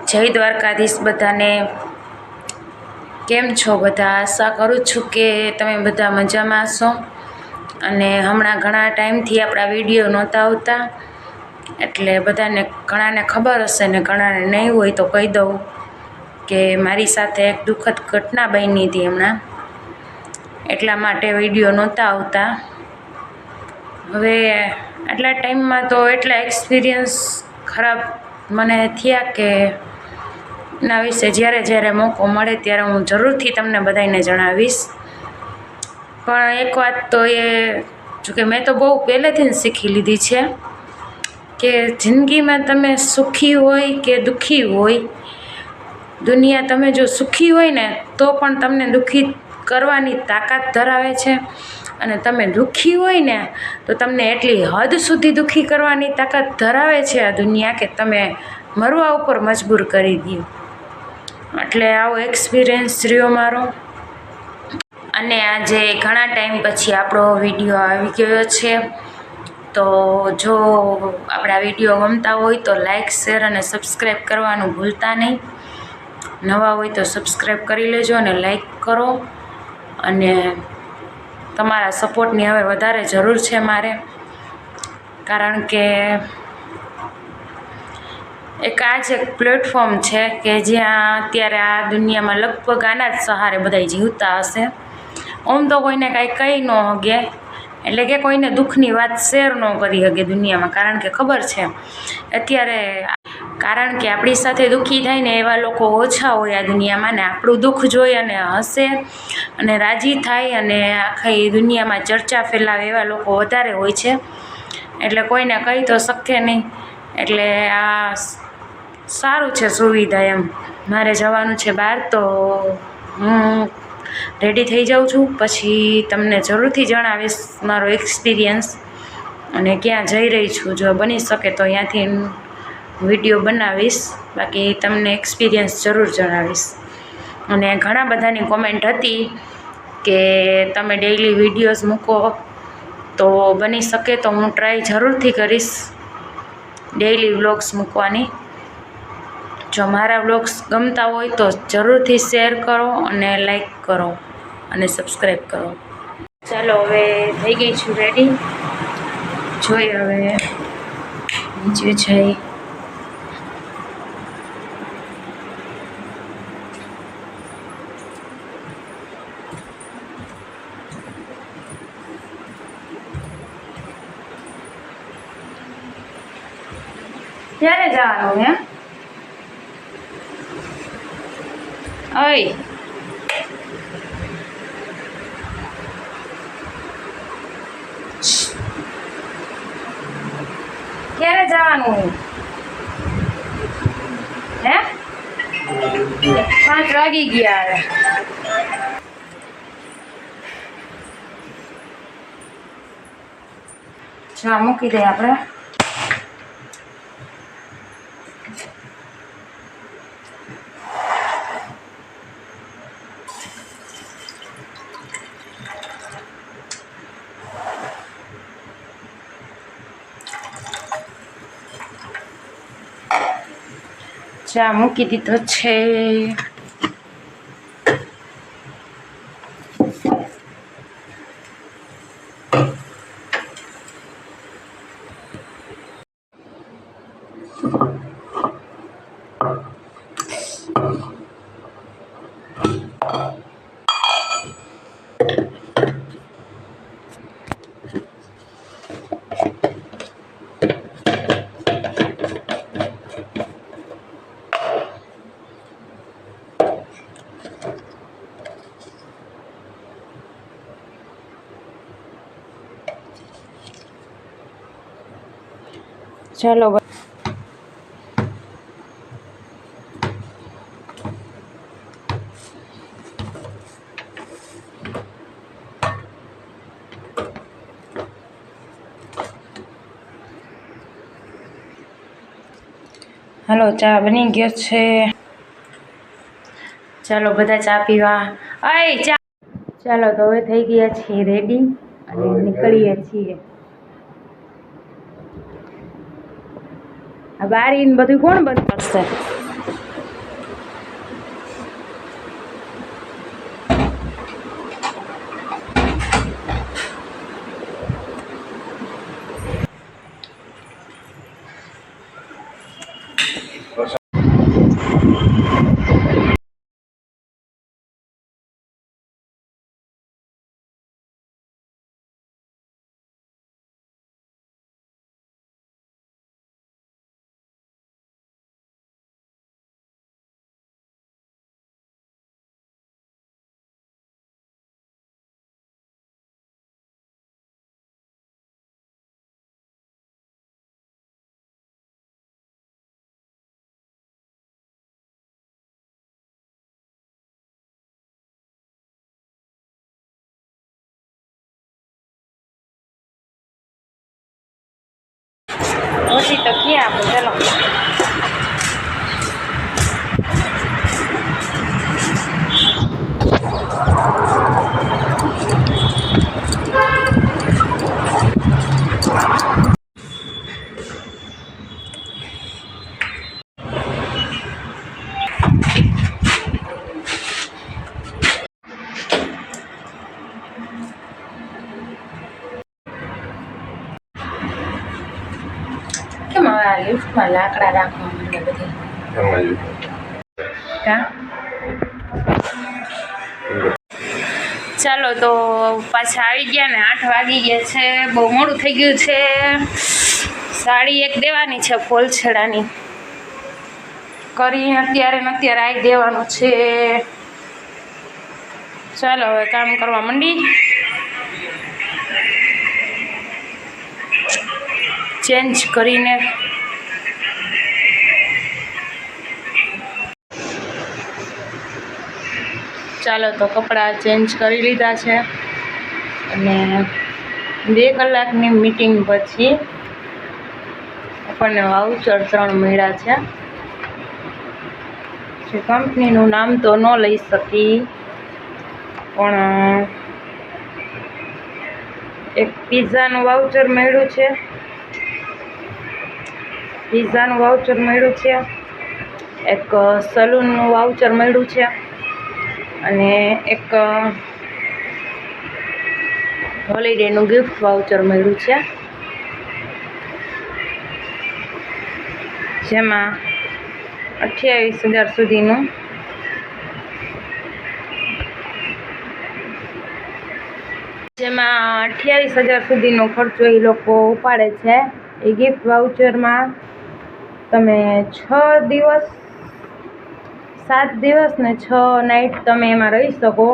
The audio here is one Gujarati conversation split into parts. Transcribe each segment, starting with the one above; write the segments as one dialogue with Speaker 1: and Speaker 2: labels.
Speaker 1: જય દ્વારકાધીશ બધાને. કેમ છો બધા? આશા કરું છું કે તમે બધા મજામાં હશો. અને હમણાં ઘણા ટાઈમથી આપણા વીડિયો નહોતા આવતા. એટલે બધાને ઘણાને ખબર હશે ને ઘણાને નહીં હોય તો કહી દઉં કે મારી સાથે એક દુઃખદ ઘટના બની હતી હમણાં. એટલા માટે વીડિયો નહોતા આવતા. હવે આટલા ટાઈમમાં તો એટલા એક્સપિરિયન્સ ખરાબ મને થયા કે ના વિશે જ્યારે જ્યારે મોકો મળે ત્યારે હું જરૂરથી તમને બધાને જણાવીશ. પણ એક વાત તો એ, જોકે મેં તો બહુ પહેલેથી જ શીખી લીધી છે કે જિંદગીમાં તમે સુખી હોય કે દુઃખી હોય, દુનિયા તમે જો સુખી હોય ને તો પણ તમને દુઃખી કરવાની તાકાત ધરાવે છે. અને તમે દુઃખી હોય ને, તો તમને એટલી હદ સુધી દુઃખી કરવાની તાકાત ધરાવે છે આ દુનિયા કે તમે મરવા ઉપર મજબૂર કરી દો એટલે આવો એક્સપિરિયન્સ રહ્યો મારો. અને આજે ઘણા ટાઈમ પછી આપણો વીડિયો આવી ગયો છે. તો જો આપણા વીડિયો ગમતા હોય તો લાઇક શેર અને સબસ્ક્રાઈબ કરવાનું ભૂલતા નહીં. નવા હોય તો સબસ્ક્રાઈબ કરી લેજો અને લાઇક કરો. અને તમારા સપોર્ટની હવે વધારે જરૂર છે મારે. કારણ કે એક આ જ એક પ્લેટફોર્મ છે કે જ્યાં અત્યારે આ દુનિયામાં લગભગ આના જ સહારે બધા જીવતા હશે. આમ તો કોઈને કાંઈ કહી ન હગે. એટલે કે કોઈને દુઃખની વાત શેર ન કરી શકે દુનિયામાં, કારણ કે ખબર છે, અત્યારે કારણ કે આપણી સાથે દુઃખી થાય ને એવા લોકો ઓછા હોય આ દુનિયામાં ને આપણું દુઃખ જોઈ અને હસે અને રાજી થાય અને આખી દુનિયામાં ચર્ચા ફેલાવે એવા લોકો વધારે હોય છે. એટલે કોઈને કહી તો શકે નહીં. એટલે આ સારું છે સુવિધા એમ. મારે જવાનું છે બહાર તો હું રેડી થઈ જાઉં છું. પછી તમને જરૂરથી જણાવીશ મારો એક્સપિરિયન્સ અને ક્યાં જઈ રહી છું. જો બની શકે તો અહીંયાથી વીડિયો બનાવીશ. બાકી તમને એક્સપિરિયન્સ જરૂર જણાવીશ. અને ઘણા બધાની કોમેન્ટ હતી કે તમે ડેઈલી વિડીયોઝ મૂકો તો બની શકે તો હું ટ્રાય જરૂરથી કરીશ. ડેઈલી વ્લોગ્સ મૂકવાની. જો મારા વ્લોગ્સ ગમતા હોય તો જરૂરથી શેર કરો અને લાઈક કરો અને સબસ્ક્રાઈબ કરો. ચાલો હવે થઈ ગઈ છું રેડી જોઈ હવે નીચે જઈ. ક્યારે જવાનું એમ? ઓય. ક્યારે જવાનું? હે? પાંચ વાગી ગયા હવે. મૂકી દઈએ આપણે. ચા મૂકી દીધો છે. ચાલો હલો ચા બની ગયો છે. ચાલો બધા ચા પીવા. અય ચા ચાલો તો હવે થઈ ગયા છીએ રેડી અને નીકળીએ છીએ. બારી બધું કોણ બંધ કરશે? પછી તો ક્યાં આપણે ચાલો કેમ હવે આ લિફ્ટમાં લાકડા રાખવા માંડે બધી. ચાલો તો પાછા આવી ગયા ને આઠ વાગી ગયા છે બહુ મોડું થઈ ગયું છે. સાડી એક દેવાની છે ફોલછેડાની. કરી અત્યારે ને અત્યારે આવી દેવાનું છે. ચાલો હવે કામ કરવા માંડી. ચેન્જ કરીને ચાલો તો કપડાં ચેન્જ કરી લીધા છે. અને બે કલાકની મિટિંગ પછી આપણને વાઉચર ત્રણ મળ્યા છે. જે કંપનીનું નામ તો ન લઈ શકી, પણ, એક પીઝાનું વાઉચર મળ્યું છે. પીઝાનું વાઉચર મળ્યું છે. એક સલૂનનું વાઉચર મળ્યું છે. અને એક હોલિડેનું ગિફ્ટ વાઉચર મળ્યું છે. જેમાં અઠ્યાવીસ હજાર સુધીનું જેમાં અઠ્યાવીસ હજાર સુધીનો ખર્ચો એ લોકો ઉપાડે છે. એ ગિફ્ટ વાઉચરમાં તમે છ દિવસ સાત દિવસ ને છ નાઇટ તમે એમાં રહી શકો.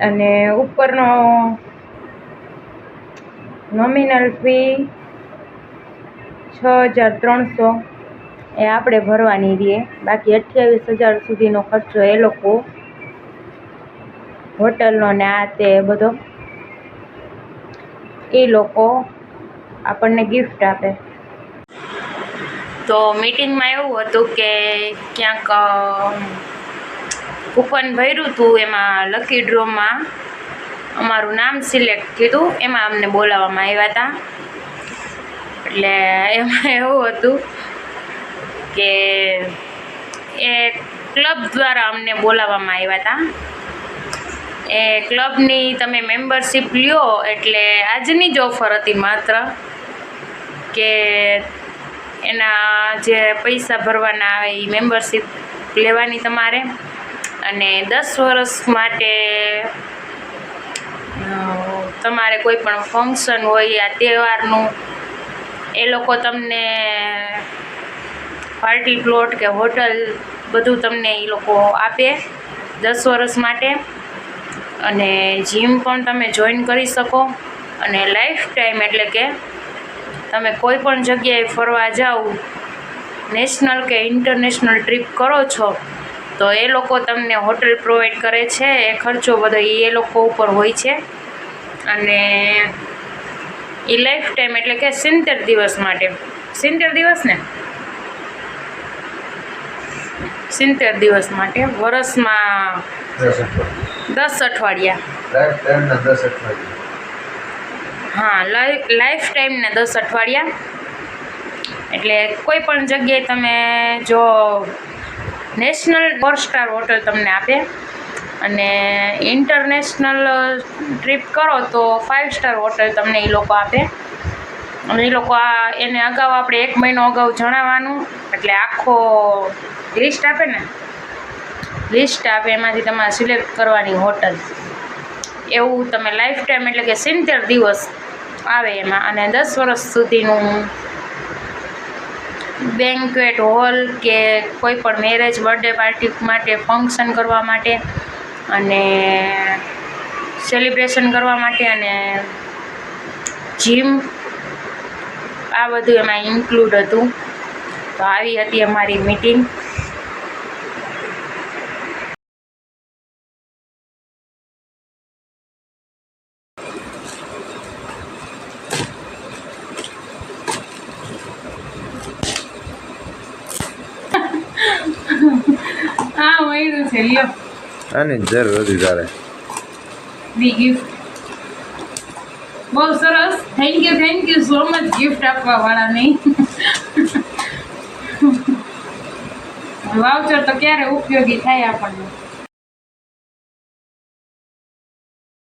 Speaker 1: અને ઉપરનો નોમિનલ ફી છ હજાર ત્રણસો. એ આપણે ભરવાની રહીએ બાકી અઠ્યાવીસ હજાર સુધીનો ખર્ચો એ લોકો હોટલનો ને આ તે બધો. એ લોકો આપણને ગિફ્ટ આપે. તો મીટિંગમાં એવું હતું કે ક્યાંક કૂપન ભર્યું હતું એમાં લકી ડ્રોમાં અમારું નામ સિલેક્ટ થયું એમાં અમને બોલાવવામાં આવ્યા હતા. એટલે એમાં એવું હતું કે એ ક્લબ દ્વારા અમને બોલાવવામાં આવ્યા હતા. એ ક્લબની તમે મેમ્બરશીપ લ્યો એટલે આજની જ ઓફર હતી માત્ર કે એના જે પૈસા ભરવાના આવે એ મેમ્બરશીપ લેવાની તમારે. અને દસ વર્ષ માટે તમારે કોઈ પણ ફંક્શન હોય આ તહેવારનું, એ લોકો તમને પાર્ટી પ્લોટ કે હોટલ બધું તમને એ લોકો આપે દસ વર્ષ માટે. અને જીમ પણ તમે જોઈન કરી શકો. અને લાઈફ ટાઈમ એટલે કે તમે કોઈ પણ જગ્યાએ ફરવા જાઓ નેશનલ કે ઇન્ટરનેશનલ ટ્રીપ કરો છો તો એ લોકો તમને હોટલ પ્રોવાઈડ કરે છે એ ખર્ચો બધો એ લોકો ઉપર હોય છે. અને એ લાઈફ ટાઈમ એટલે કે સિત્તેર દિવસ માટે. સિત્તેર દિવસ ને? સિત્તેર દિવસ માટે વરસમાં
Speaker 2: દસ અઠવાડિયું
Speaker 1: દસ અઠવાડિયા
Speaker 2: લાઈફ ટાઈમના દસ અઠવાડિયું
Speaker 1: હા લાઈફ ટાઈમને દસ અઠવાડિયા. એટલે કોઈ પણ જગ્યાએ તમે જો નેશનલ ફોર સ્ટાર હોટલ તમને આપે અને ઇન્ટરનેશનલ ટ્રીપ કરો તો ફાઇવ સ્ટાર હોટલ તમને એ લોકો આપે. અને એ લોકો આ, એને અગાઉ આપણે એક મહિનો અગાઉ જણાવવાનું, એટલે આખો લિસ્ટ આપે ને. લિસ્ટ આપે, એમાંથી તમારે સિલેક્ટ કરવાની હોટલ. એવું તમે લાઈફ ટાઈમ એટલે કે સિત્તેર દિવસ આવે એમાં. અને દસ વર્ષ સુધીનું બેન્ક્વેટ હોલ કે કોઈ પણ મેરેજ બર્થડે પાર્ટી માટે ફંક્શન કરવા માટે અને સેલિબ્રેશન કરવા માટે અને જીમ આ બધું એમાં ઇન્ક્લુડ હતું. તો આવી હતી અમારી મીટિંગ ચાલશે લ્યો.
Speaker 2: આની જરૂર હતી તારે.
Speaker 1: બી ગિફ્ટ બહુ સરસ. Thank you thank you so much gift આપવા વાળાની વાઉચર તો ક્યારે ઉપયોગી થાય આપણને?